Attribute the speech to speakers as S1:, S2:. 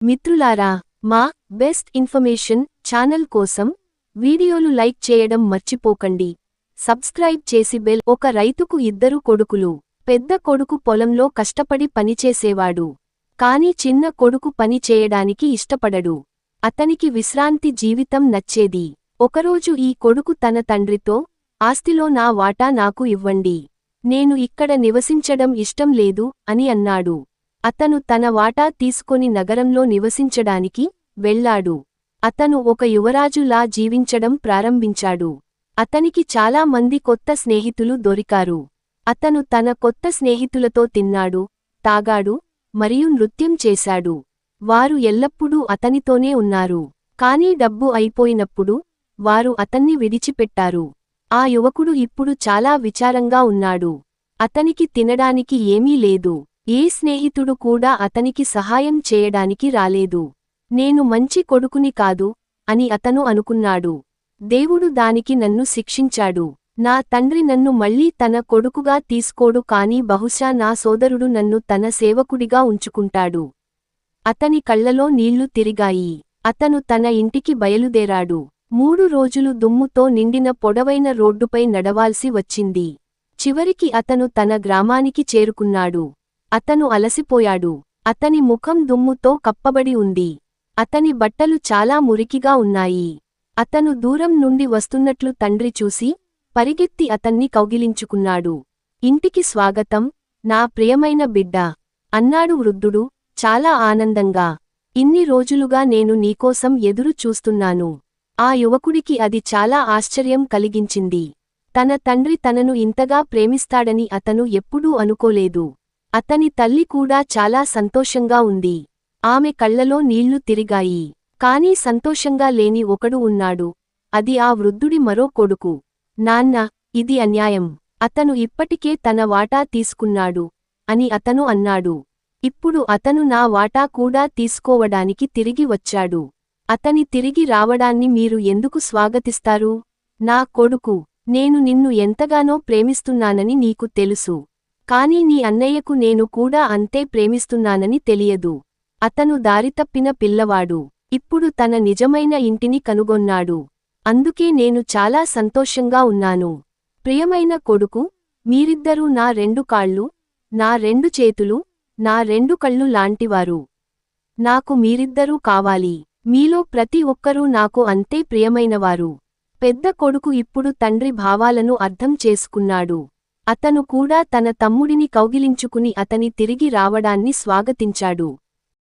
S1: మిత్రులారా మా best information channel కోసం వీడియోలు లైక్ చేయడం మర్చిపోకండి. సబ్స్క్రైబ్ చేసి బెల్ ఒక రైతుకు ఇద్దరు కొడుకులు పెద్ద కొడుకు పొలంలో కష్టపడి పనిచేసేవాడు. కాని చిన్న కొడుకు పని చేయడానికి ఇష్టపడడు. అతనికి విశ్రాంతి జీవితం నచ్చేది. ఒకరోజు ఈ కొడుకు తన తండ్రితో ఆస్తిలో నా వాటా నాకు ఇవ్వండి. నేను ఇక్కడ నివసించడం ఇష్టం లేదు అని అన్నాడు. అతను తన వాటా తీసుకొని నగరంలో నివసించడానికి వెళ్ళాడు. అతను ఒక యువరాజులా జీవించడం ప్రారంభించాడు. అతనికి చాలా మంది కొత్త స్నేహితులు దొరికారు. అతను తన కొత్త స్నేహితులతో తిన్నాడు తాగాడు మరియు నృత్యం చేశాడు. వారు ఎల్లప్పుడూ అతనితోనే ఉన్నారు. కానీ డబ్బు అయిపోయినప్పుడు వారు అతన్ని విడిచిపెట్టారు. ఆ యువకుడు ఇప్పుడు చాలా విచారంగా ఉన్నాడు. అతనికి తినడానికి ఏమీ లేదు. ఏ స్నేహితుడు కూడా అతనికి సహాయం చేయడానికి రాలేదు. నేను మంచి కొడుకుని కాదు అని అతను అనుకున్నాడు. దేవుడు దానికి నన్ను శిక్షించాడు. నా తండ్రి నన్ను మళ్ళీ తన కొడుకుగా తీసుకోడు కాని బహుశా నా సోదరుడు నన్ను తన సేవకుడిగా ఉంచుకుంటాడు. అతని కళ్ళలో నీళ్ళు తిరిగాయి. అతను తన ఇంటికి బయలుదేరాడు. మూడు రోజులు దుమ్ముతో నిండిన పొడవైన రోడ్డుపై నడవాల్సి వచ్చింది. చివరికి అతను తన గ్రామానికి చేరుకున్నాడు. అతను అలసిపోయాడు. అతని ముఖం దుమ్ముతో కప్పబడి ఉంది. అతని బట్టలు చాలా మురికిగా ఉన్నాయి. అతను దూరం నుండి వస్తున్నట్లు తండ్రి చూసి పరిగెత్తి అతన్ని కౌగిలించుకున్నాడు. ఇంటికి స్వాగతం. నా ప్రియమైన బిడ్డ. అన్నాడు వృద్ధుడు చాలా ఆనందంగా. ఇన్ని రోజులుగా నేను నీకోసం ఎదురు చూస్తున్నాను. ఆ యువకుడికి అది చాలా ఆశ్చర్యం కలిగించింది. తన తండ్రి తనను ఇంతగా ప్రేమిస్తాడని అతను ఎప్పుడూ అనుకోలేదు. అతని తల్లి కూడా చాలా సంతోషంగా ఉంది. ఆమె కళ్ళలో నీళ్ళు తిరిగాయి. కానీ సంతోషంగా లేని ఒకడు ఉన్నాడు. అది ఆ వృద్ధుడి మరో కొడుకు. నాన్న ఇది అన్యాయం. అతను ఇప్పటికే తన వాటా తీసుకున్నాడు అని అతను అన్నాడు. ఇప్పుడు అతను నా వాటా కూడా తీసుకోవడానికి తిరిగి వచ్చాడు. అతని తిరిగి రావడాన్ని మీరు ఎందుకు స్వాగతిస్తారు? నా కొడుకు నేను నిన్ను ఎంతగానో ప్రేమిస్తున్నానని నీకు తెలుసు. కాని నీ అన్నయ్యకు నేను కూడా అంతే ప్రేమిస్తున్నానని తెలియదు. అతను దారితప్పిన పిల్లవాడు. ఇప్పుడు తన నిజమైన ఇంటిని కనుగొన్నాడు. అందుకే నేను చాలా సంతోషంగా ఉన్నాను. ప్రియమైన కొడుకు మీరిద్దరూ నా రెండు కాళ్ళు నా రెండు చేతులు నా రెండు కళ్ళు లాంటివారు. నాకు మీరిద్దరూ కావాలి. మీలో ప్రతి ఒక్కరూ నాకు అంతే ప్రియమైనవారు. పెద్ద కొడుకు ఇప్పుడు తండ్రి భావాలను అర్థం చేసుకున్నాడు. అతను కూడా తన తమ్ముడిని కౌగిలించుకుని అతని తిరిగి రావడాన్ని స్వాగతించాడు.